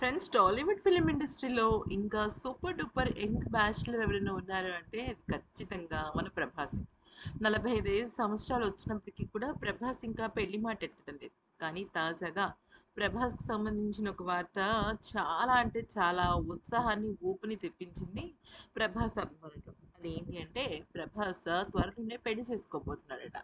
Friends Tollywood film ఇండస్ట్రీలో ఇంకా super duper young bachelor ఎవరైనా ఉన్నారు అంటే అది ఖచ్చితంగా మన ప్రభాస్. నలభై ఐదు సంవత్సరాలు వచ్చినప్పటికీ కూడా ప్రభాస్ ఇంకా పెళ్ళి మాట ఎత్తడం లేదు. కానీ తాజాగా ప్రభాస్కి సంబంధించిన ఒక వార్త చాలా అంటే చాలా ఉత్సాహాన్ని ఊపిని తెప్పించింది ప్రభాస్ అభిమానులు. అదేంటి అంటే ప్రభాస్ త్వరలోనే పెళ్ళి చేసుకోబోతున్నాడట.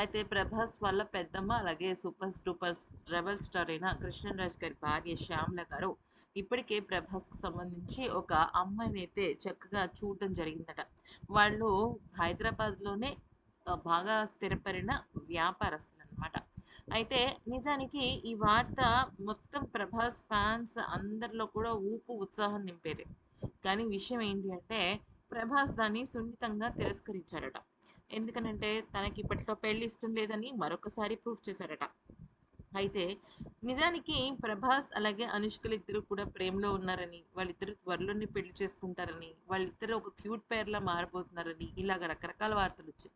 అయితే ప్రభాస్ వాళ్ళ పెద్దమ్మ అలాగే సూపర్ డూపర్ రెబల్ స్టార్ అయిన కృష్ణరాజ్ గారి భార్య శ్యామల గారు ఇప్పటికే ప్రభాస్కి సంబంధించి ఒక అమ్మాయిని అయితే చక్కగా చూడటం జరిగిందట. వాళ్ళు హైదరాబాద్లోనే బాగా స్థిరపడిన వ్యాపారస్తులు అనమాట అయితే నిజానికి ఈ వార్త మొత్తం ప్రభాస్ ఫ్యాన్స్ అందరిలో కూడా ఊపు ఉత్సాహం నింపేది. కానీ విషయం ఏంటి అంటే ప్రభాస్ దాన్ని సున్నితంగా తిరస్కరించాడట. ఎందుకనంటే తనకి ఇప్పట్లో పెళ్ళి ఇష్టం లేదని మరొకసారి ప్రూఫ్ చేశాడట. అయితే నిజానికి ప్రభాస్ అలాగే అనుష్కలు ఇద్దరు కూడా ప్రేమలో ఉన్నారని వాళ్ళిద్దరు త్వరలోనే పెళ్ళి చేసుకుంటారని వాళ్ళిద్దరు ఒక క్యూట్ పేర్లా మారిపోతున్నారని ఇలాగ రకరకాల వార్తలు వచ్చాయి.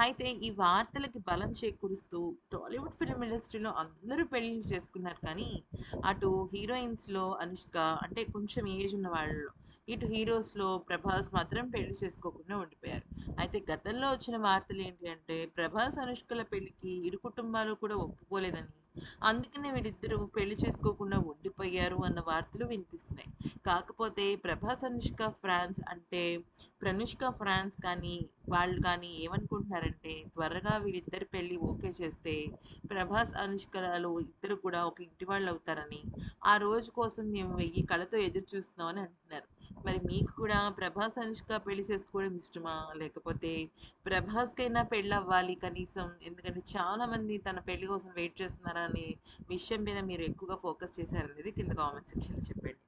అయితే ఈ వార్తలకి బలం చేకూరుస్తూ టాలీవుడ్ ఫిలిం ఇండస్ట్రీలో అందరూ పెళ్ళి చేసుకున్నారు కానీ అటు హీరోయిన్స్లో అనుష్క అంటే కొంచెం ఏజ్ ఉన్న వాళ్ళలో ఇటు హీరోస్లో ప్రభాస్ మాత్రం పెళ్ళి చేసుకోకుండా ఉండిపోయారు. అయితే గతంలో వచ్చిన వార్తలు ఏంటి అంటే ప్రభాస్ అనుష్కల పెళ్ళికి ఇరు కుటుంబాలు కూడా ఒప్పుకోలేదని అందుకనే వీరిద్దరూ పెళ్ళి చేసుకోకుండా ఉండిపోయారు అన్న వార్తలు వినిపిస్తున్నాయి. కాకపోతే ప్రభాస్ అనుష్క ఫ్రాన్స్ అంటే ప్రనుష్క ఫ్రాన్స్ కానీ వాళ్ళు కానీ ఏమనుకుంటున్నారంటే త్వరగా వీళ్ళిద్దరి పెళ్ళి ఓకే చేస్తే ప్రభాస్ అనుష్కలు ఇద్దరు కూడా ఒక ఇంటి వాళ్ళు అవుతారని ఆ రోజు కోసం మేము వెయ్యి కళతో ఎదురు చూస్తున్నామని అంటున్నారు. మరి మీకు కూడా ప్రభాస్ అనుష్క పెళ్ళి చేసుకోవడం ఇష్టమా? లేకపోతే ప్రభాస్కైనా పెళ్ళి అవ్వాలి కనీసం ఎందుకంటే చాలామంది తన పెళ్ళి కోసం వెయిట్ చేస్తున్నారనే విషయం మీద మీరు ఎక్కువగా ఫోకస్ చేశారనేది కింద కామెంట్ సెక్షన్లో చెప్పండి.